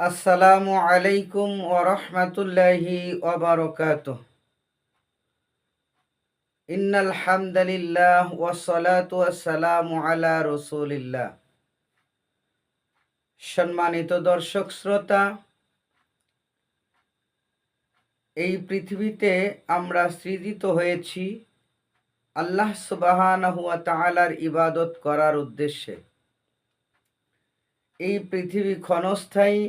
আসসালামু আলাইকুম ওরহমতুল্লাহি ওবরকাত ইন্নাল হামদালিল্লাহ ওয়াসসালাতু ওয়াসসালামু আলা রসুলিল্লাহ। সম্মানিত দর্শক, শ্রোতা, এই পৃথিবীতে আমরা সৃজিত হয়েছি আল্লাহ সুবাহানাহু ওয়া তাআলার ইবাদত করার উদ্দেশ্যে। এই পৃথিবী ক্ষণস্থায়ী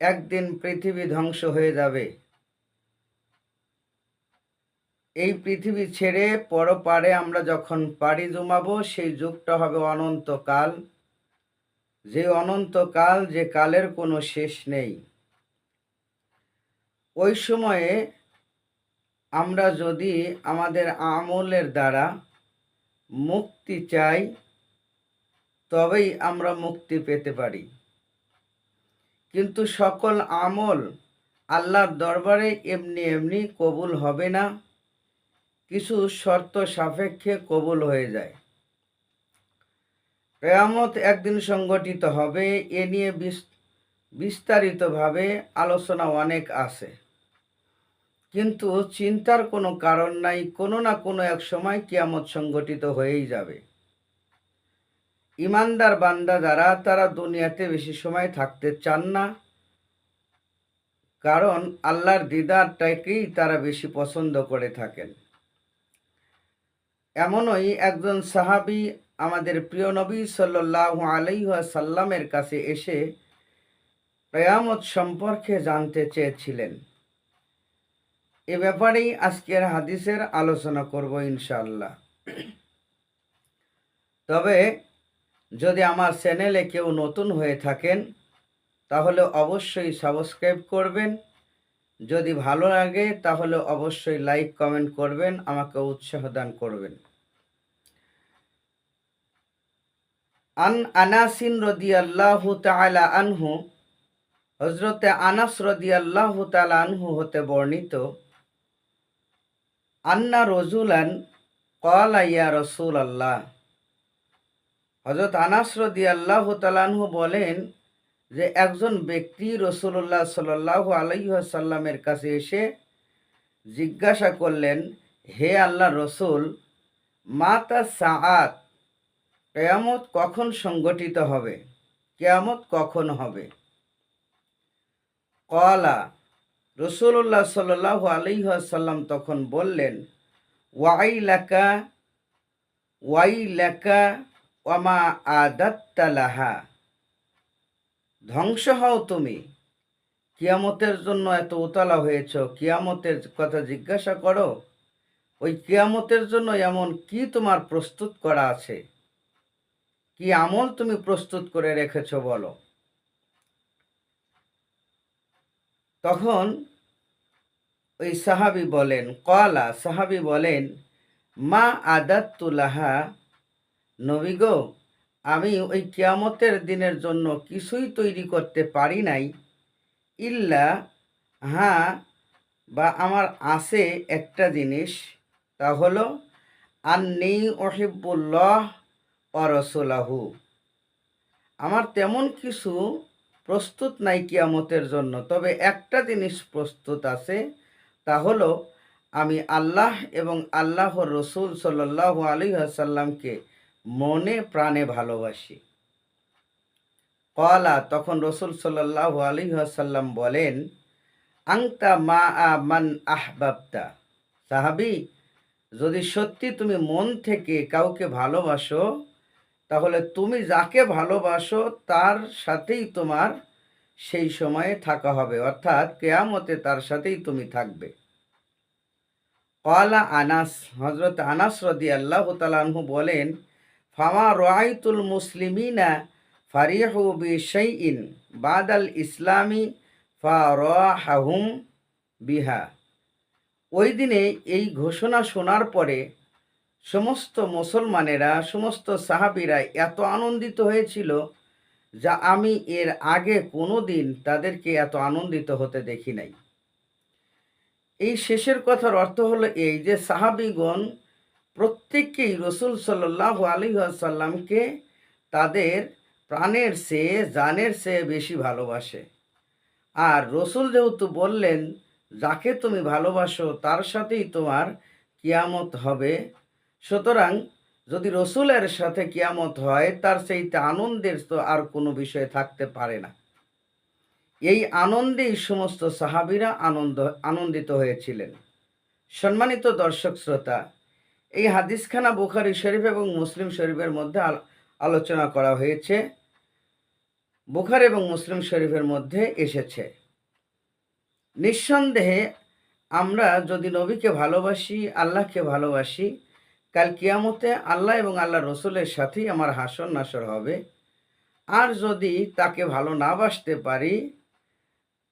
একদিন পৃথিবী ধ্বংস হয়ে যাবে। এই পৃথিবী ছেড়ে পরপারে আমরা যখন পাড়ি জমাবো, সেই যুগটা হবে অনন্তকাল। যে অনন্তকাল, যে কালের কোনো শেষ নেই। ওই সময়ে আমরা যদি আমাদের আমলের দ্বারা মুক্তি চাই, তবেই আমরা মুক্তি পেতে পারি। কিন্তু সকল আমল আল্লাহর দরবারে এমনি এমনি কবুল হবে না। কিছু শর্ত সাপেক্ষে কবুল হয়ে যায়। কেয়ামত একদিন সংগঠিত হবে, এ নিয়ে বিস্তারিতভাবে আলোচনা অনেক আছে। কিন্তু চিন্তার কোনো কারণ নাই, কোনো না কোনো এক সময় কিয়ামত সংগঠিত হয়েই যাবে। ইমানদার বান্দা যারা, তারা দুনিয়াতে বেশি সময় থাকতে চান না। কারণ আল্লাহর দিদারটাকেই তারা বেশি পছন্দ করে থাকেন। এমনই একজন সাহাবি আমাদের প্রিয় নবী সাল্লাহ সাল্লামের কাছে এসে কেয়ামত সম্পর্কে জানতে চেয়েছিলেন। এ ব্যাপারেই আজকের হাদিসের আলোচনা করব ইনশাল্লাহ তবে যদি আমার চ্যানেলে কেউ নতুন হয়ে থাকেন, তাহলে অবশ্যই সাবস্ক্রাইব করবেন। যদি ভালো লাগে, তাহলে অবশ্যই লাইক, কমেন্ট করবেন, আমাকে উৎসাহ দান করবেন। আন আনাসিন রদি আল্লাহ তালা আনহু হজরতে আনাস রদি আল্লাহ তালা আনহু হতে বর্ণিত, আন্না রজুলান কলা ইয়া রসুল আল্লাহ হজরত আনাস রদি আল্লাহ তালানহু বলেন যে, একজন ব্যক্তি রসুল্লাহ সাল্লাহ আলাইসাল্লামের কাছে এসে জিজ্ঞাসা করলেন, হে আল্লাহ রসুল, মাতা সাআত কেয়ামত কখন সংগঠিত হবে? কেয়ামত কখন হবে? কলা রসুল্লাহ সাল্লাহ আলহাসাল্লাম তখন বললেন ওয়াই লেকা ওয়াই লেকা ওয়ামা আদাত্তালাহা। ধ্বংস হও তুমি। কিয়ামতের জন্য এত উতলা হয়েছ, কিয়ামতের কথা জিজ্ঞাসা করো। ওই কিয়ামতের জন্য এমন কি তোমার প্রস্তুত করা আছে? কি আমল তুমি প্রস্তুত করে রেখেছ বলো। তখন ওই সাহাবি বলেন কলা সাহাবি বলেন, মা আদাত্তুলাহা নবী গো, আমি ওই কিয়ামতের দিনের জন্য কিছুই তৈরি করতে পারি নাই। ইল্লা হ্যাঁ বা আমার আছে একটা জিনিস, তা হলো, আন্নি ওহিবুল্লাহ অরসুলাহু আমার তেমন কিছু প্রস্তুত নাই কিয়ামতের জন্য, তবে একটা জিনিস প্রস্তুত আছে, তা হলো, আমি আল্লাহ এবং আল্লাহর রসুল সাল্লাহ আলী আসাল্লামকে মনে প্রাণে ভালোবাসি। কলা তখন রসুল সাল্লাহ আলী আসাল্লাম বলেন আংতা মা আ মান আহবাবতা। সাহাবি, যদি সত্যি তুমি মন থেকে কাউকে ভালোবাসো, তাহলে তুমি যাকে ভালোবাসো, তার সাথেই তোমার সেই সময়ে থাকা হবে। অর্থাৎ কেয়ামতে তার সাথেই তুমি থাকবে। কলা আনাস হজরত আনাস রদি আল্লাহ তালাহু বলেন ফামা রাইতুল মুসলিমিনা ফারিহু বি শাইইন বাদাল ইসলামী ফারাহাহুম বিহা। ওই দিনে এই ঘোষণা শোনার পরে সমস্ত মুসলমানেরা, সমস্ত সাহাবিরা এত আনন্দিত হয়েছিল যা আমি এর আগে কোনো দিন তাদেরকে এত আনন্দিত হতে দেখি নাই। এই শেষের কথার অর্থ হলো এই যে সাহাবিগণ প্রত্যেককেই রসুল সাল্লাহ আলী সাল্লামকে তাদের প্রাণের চেয়ে, জানের চেয়ে বেশি ভালোবাসে। আর রসুল যেহেতু বললেন, যাকে তুমি ভালোবাসো, তার সাথেই তোমার কিয়ামত হবে। সুতরাং যদি রসুলের সাথে কিয়ামত হয়, তার সেইতে আনন্দের তো আর কোনো বিষয় থাকতে পারে না। এই আনন্দেই সমস্ত সাহাবিরা আনন্দ, আনন্দিত হয়েছিলেন। সম্মানিত দর্শক, শ্রোতা এই হাদিসখানা বুখারি শরীফ এবং মুসলিম শরীফের মধ্যে আল- আলোচনা করা হয়েছে। বুখার এবং মুসলিম শরীফের মধ্যে এসেছে। নিঃসন্দেহে আমরা যদি নবীকে ভালোবাসি, আল্লাহকে ভালোবাসি, কাল কিয়ামতে আল্লাহ এবং আল্লাহ রসুলের সাথেই আমার হাসর নাসর হবে। আর যদি তাকে ভালো না বাসতে পারি,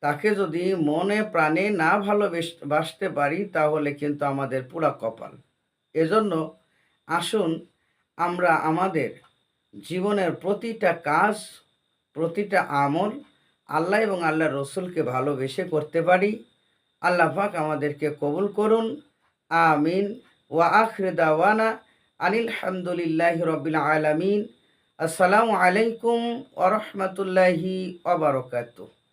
তাকে যদি মনে প্রাণে না ভালোবেস- বাসতে পারি, তাহলে কিন্তু আমাদের পুরা কপাল। এজন্য আসুন আমরা আমাদের জীবনের প্রতিটা কাজ, প্রতিটা আমল আল্লাহ এবং আল্লাহ রসুলকে ভালোবেসে করতে পারি। আল্লাহ পাক আমাদেরকে কবুল করুন। আমিন। ওয়া আখরে দাওয়ানা আনিল রবিল আলামিন। আসসালামু আলাইকুম ওরহমতুল্লাহি ওবরকাতুহ